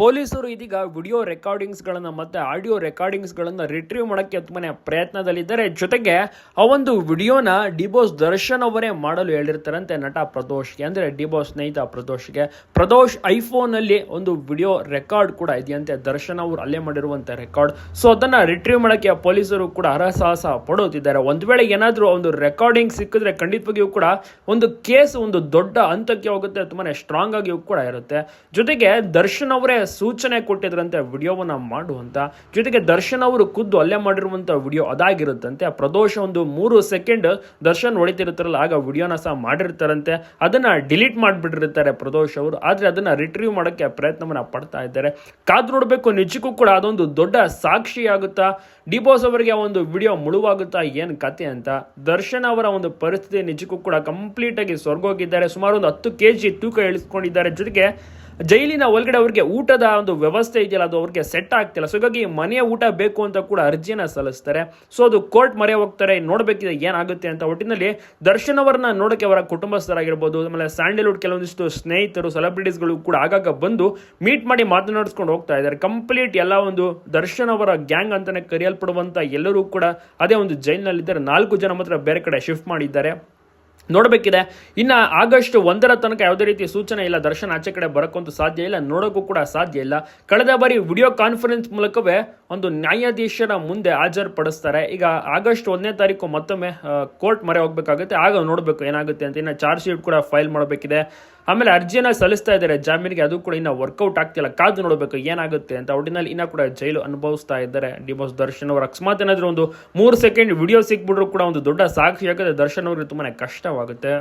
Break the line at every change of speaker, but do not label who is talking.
ಪೊಲೀಸರು ಇದೀಗ ವಿಡಿಯೋ ರೆಕಾರ್ಡಿಂಗ್ಸ್ಗಳನ್ನು ಮತ್ತೆ ಆಡಿಯೋ ರೆಕಾರ್ಡಿಂಗ್ಸ್ಗಳನ್ನು ರಿಟ್ರೀವ್ ಮಾಡೋಕ್ಕೆ ತುಂಬಾನೇ ಪ್ರಯತ್ನದಲ್ಲಿದ್ದಾರೆ. ಜೊತೆಗೆ ಆ ಒಂದು ವಿಡಿಯೋನ ಡಿಬೋಸ್ ದರ್ಶನ್ ಅವರೇ ಮಾಡಲು ಹೇಳಿರ್ತಾರಂತೆ ನಟ ಪ್ರದೋಷ್ಗೆ ಅಂದರೆ ಡಿಬೋಸ್ ಸ್ನೇಹಿತ ಪ್ರದೋಷ್ಗೆ ಪ್ರದೋಷ್ ಐಫೋನಲ್ಲಿ ಒಂದು ವಿಡಿಯೋ ರೆಕಾರ್ಡ್ ಕೂಡ ಇದೆಯಂತೆ. ದರ್ಶನ್ ಅವರು ಅಲ್ಲೇ ಮಾಡಿರುವಂಥ ರೆಕಾರ್ಡ್. ಸೊ ಅದನ್ನು ರಿಟ್ರೀವ್ ಮಾಡೋಕ್ಕೆ ಪೊಲೀಸರು ಕೂಡ ಹರಸಾಹಸ ಪಡುತ್ತಿದ್ದಾರೆ. ಒಂದು ವೇಳೆ ಏನಾದರೂ ಒಂದು ರೆಕಾರ್ಡಿಂಗ್ ಸಿಕ್ಕಿದ್ರೆ ಖಂಡಿತವಾಗಿಯೂ ಕೂಡ ಒಂದು ಕೇಸ್ ಒಂದು ದೊಡ್ಡ ಹಂತಕ್ಕೆ ಹೋಗುತ್ತೆ. ತುಂಬಾನೇ ಸ್ಟ್ರಾಂಗ್ ಆಗಿಯೂ ಕೂಡ ಇರುತ್ತೆ. ಜೊತೆಗೆ ದರ್ಶನ್ ಅವರೇ ಸೂಚನೆ ಕೊಟ್ಟಿದ್ರಂತೆ ವಿಡಿಯೋವನ್ನ ಮಾಡುವಂತ. ಜೊತೆಗೆ ದರ್ಶನ್ ಅವರು ಖುದ್ದು ಅಲ್ಲೇ ಮಾಡಿರುವಂತ ವಿಡಿಯೋ ಅದಾಗಿರುತ್ತಂತೆ. ಆ ಪ್ರದೋಷ ಒಂದು ಮೂರು ಸೆಕೆಂಡ್ ದರ್ಶನ್ ಹೊಡಿತಿರುತ್ತಾರಲ್ಲ ಆಗ ವಿಡಿಯೋನ ಸಹ ಮಾಡಿರ್ತಾರಂತೆ. ಅದನ್ನ ಡಿಲೀಟ್ ಮಾಡಿಬಿಟ್ಟಿರ್ತಾರೆ ಪ್ರದೋಷ್ ಅವರು. ಆದ್ರೆ ಅದನ್ನ ರಿಟ್ರೀವ್ ಮಾಡೋಕ್ಕೆ ಪ್ರಯತ್ನವನ್ನ ಪಡ್ತಾ ಇದ್ದಾರೆ. ಕಾದು ನೋಡಬೇಕು, ನಿಜಕ್ಕೂ ಕೂಡ ಅದೊಂದು ದೊಡ್ಡ ಸಾಕ್ಷಿ ಆಗುತ್ತಾ? ಡಿಬೋಸ್ ಅವರಿಗೆ ಆ ಒಂದು ವಿಡಿಯೋ ಮುಳುವಾಗುತ್ತಾ? ಏನ್ ಕತೆ ಅಂತ. ದರ್ಶನ್ ಅವರ ಒಂದು ಪರಿಸ್ಥಿತಿ ನಿಜಕ್ಕೂ ಕೂಡ ಕಂಪ್ಲೀಟ್ ಆಗಿ ಸ್ವರ್ಗೋಗಿದ್ದಾರೆ. ಸುಮಾರು ಒಂದು ಹತ್ತು ಕೆ ಜಿ ತೂಕ ಇಳಿಸ್ಕೊಂಡಿದ್ದಾರೆ. ಜೊತೆಗೆ ಜೈಲಿನ ಒಳಗಡೆ ಅವ್ರಿಗೆ ಊಟದ ಒಂದು ವ್ಯವಸ್ಥೆ ಇದೆಯಲ್ಲ, ಅದು ಅವ್ರಿಗೆ ಸೆಟ್ ಆಗ್ತಿಲ್ಲ. ಸೊ ಹೀಗಾಗಿ ಮನೆಯ ಊಟ ಬೇಕು ಅಂತ ಕೂಡ ಅರ್ಜಿಯನ್ನು ಸಲ್ಲಿಸ್ತಾರೆ. ಸೊ ಅದು ಕೋರ್ಟ್ ಮರೆ ಹೋಗ್ತಾರೆ ನೋಡಬೇಕಿದೆ ಏನಾಗುತ್ತೆ ಅಂತ. ಒಟ್ಟಿನಲ್ಲಿ ದರ್ಶನ್ ಅವರನ್ನ ಅವರ ಕುಟುಂಬಸ್ಥರಾಗಿರ್ಬೋದು, ಆಮೇಲೆ ಸ್ಯಾಂಡಲ್ವುಡ್ ಕೆಲವೊಂದಿಷ್ಟು ಸ್ನೇಹಿತರು ಸೆಲೆಬ್ರಿಟೀಸ್ಗಳು ಕೂಡ ಆಗಾಗ ಬಂದು ಮೀಟ್ ಮಾಡಿ ಮಾತನಾಡಿಸ್ಕೊಂಡು ಹೋಗ್ತಾ ಇದ್ದಾರೆ. ಕಂಪ್ಲೀಟ್ ಎಲ್ಲ ಒಂದು ದರ್ಶನ್ ಅವರ ಗ್ಯಾಂಗ್ ಅಂತಾನೆ ಕರೆಯಲ್ಪಡುವಂತ ಎಲ್ಲರೂ ಕೂಡ ಅದೇ ಒಂದು ಜೈಲಿನಲ್ಲಿದ್ದಾರೆ. ನಾಲ್ಕು ಜನ ಮಾತ್ರ ಬೇರೆ ಕಡೆ ಶಿಫ್ಟ್ ಮಾಡಿದ್ದಾರೆ. ನೋಡಬೇಕಿದೆ. ಇನ್ನು ಆಗಸ್ಟ್ ಒಂದರ ತನಕ ಯಾವುದೇ ರೀತಿ ಸೂಚನೆ ಇಲ್ಲ, ದರ್ಶನ ಆಚೆ ಕಡೆ ಬರೋಕ್ಕಂತೂ ಸಾಧ್ಯ ಇಲ್ಲ, ನೋಡೋಕ್ಕೂ ಕೂಡ ಸಾಧ್ಯ ಇಲ್ಲ. ಕಳೆದ ಬಾರಿ ವಿಡಿಯೋ ಕಾನ್ಫರೆನ್ಸ್ ಮೂಲಕವೇ ಒಂದು ನ್ಯಾಯಾಧೀಶರ ಮುಂದೆ ಹಾಜರುಪಡಿಸ್ತಾರೆ. ಈಗ ಆಗಸ್ಟ್ ಒಂದನೇ ತಾರೀಕು ಮತ್ತೊಮ್ಮೆ ಕೋರ್ಟ್ ಮರೆ ಹೋಗ್ಬೇಕಾಗುತ್ತೆ. ಆಗ ನೋಡಬೇಕು ಏನಾಗುತ್ತೆ ಅಂತ. ಇನ್ನು ಚಾರ್ಜ್ ಶೀಟ್ ಕೂಡ ಫೈಲ್ ಮಾಡಬೇಕಿದೆ. ಆಮೇಲೆ ಅರ್ಜಿಯನ್ನು ಸಲ್ಲಿಸ್ತಾ ಇದ್ದಾರೆ. ಜಾಮೀನಿಗೆ ಅದು ಕೂಡ ಇನ್ನೂ ವರ್ಕೌಟ್ ಆಗ್ತಿಲ್ಲ. ಕಾದು ನೋಡಬೇಕು ಏನಾಗುತ್ತೆ ಅಂತ ಒಟ್ಟಿನಲ್ಲಿ ಇನ್ನೂ ಕೂಡ ಜೈಲು ಅನುಭವಿಸ್ತಾ ಇದ್ದಾರೆ. ಡಿಬೋಸ್ ದರ್ಶನ್ ಅವರು ಅಕಸ್ಮಾತ್ ಏನಾದರೂ ಒಂದು ಮೂರು ಸೆಕೆಂಡ್ ವಿಡಿಯೋ ಸಿಕ್ಬಿಟ್ರು ಕೂಡ ಒಂದು ದೊಡ್ಡ ಸಾಕ್ಷಿ. ಯಾಕಂದರೆ ದರ್ಶನ್ ಅವರಿಗೆ ತುಂಬಾನೇ ಕಷ್ಟವಾಗುತ್ತೆ.